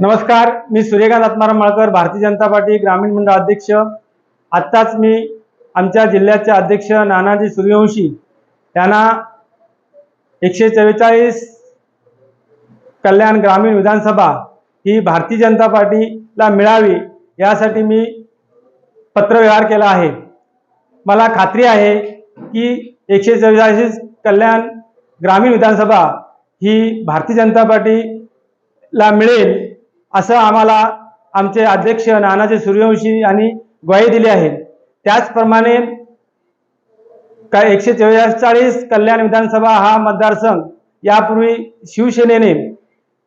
नमस्कार मी सूर्यकांत आत्माराम माळकर भारतीय जनता पार्टी ग्रामीण मंडळ अध्यक्ष. आत्ताच मी आमच्या जिल्ह्याचे अध्यक्ष नानाजी सूर्यवंशी यांना एकशे चव्वेचाळीस कल्याण ग्रामीण विधानसभा ही भारतीय जनता पार्टीला मिळावी यासाठी मी पत्रव्यवहार केला आहे. मला खात्री आहे की एकशे चव्वेचाळीस कल्याण ग्रामीण विधानसभा ही भारतीय जनता पार्टीला मिळेल असं आम्हाला आमचे अध्यक्ष नानाजी सूर्यवंशी यांनी ग्वाही दिली आहे. त्याचप्रमाणे का एकशे चव्वेचाळीस कल्याण विधानसभा हा मतदारसंघ यापूर्वी शिवसेनेने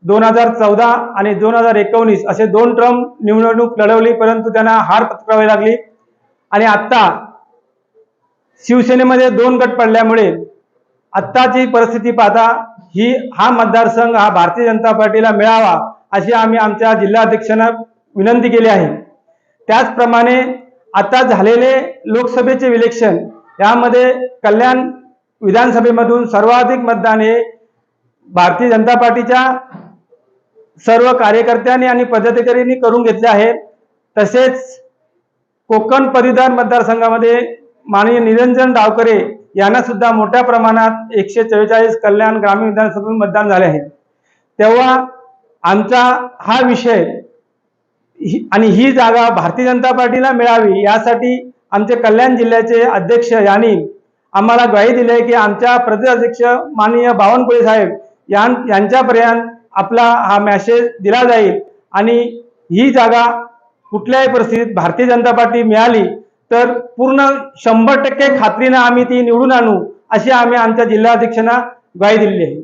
दोन हजार चौदा आणि दोन हजार एकोणीस असे दोन ट्रम निवडणूक लढवली परंतु त्यांना हार पत्करावी लागली. आणि आत्ता शिवसेनेमध्ये दोन गट पडल्यामुळे आत्ताची परिस्थिती पाहता ही हा मतदारसंघ हा भारतीय जनता पार्टीला मिळावा अशी आम्ही आमच्या जिल्हाध्यक्षांना विनंती केली आहे. त्याचप्रमाणे आता झालेले लोकसभेचे इलेक्शन यामध्ये कल्याण विधानसभेमधून सर्वाधिक मतदान हे भारतीय जनता पार्टीच्या सर्व कार्यकर्त्यांनी आणि पदाधिकाऱ्यांनी करून घेतले आहे. तसेच कोकण परिधान मतदारसंघामध्ये माननीय निरंजन डावकरे यांना सुद्धा मोठ्या प्रमाणात एकशे चव्वेचाळीस कल्याण ग्रामीण विधानसभेतून मतदान झाले आहे. तेव्हा आमचा हा विषय ही- आणि ही जागा भारतीय जनता पार्टीला मिळावी यासाठी आमचे कल्याण जिल्ह्याचे अध्यक्ष यांनी आम्हाला ग्वाही दिली आहे की आमच्या प्रदेशाध्यक्ष माननीय बावनकुळे साहेब यां यांच्यापर्यंत आपला हा मॅसेज दिला जाईल. आणि ही जागा कुठल्याही परिस्थितीत भारतीय जनता पार्टी मिळाली तर पूर्ण शंभर टक्के खात्रीनं आम्ही ती निवडून आणू अशी आम्ही आमच्या जिल्हाध्यक्षांना ग्वाही दिलेली आहे.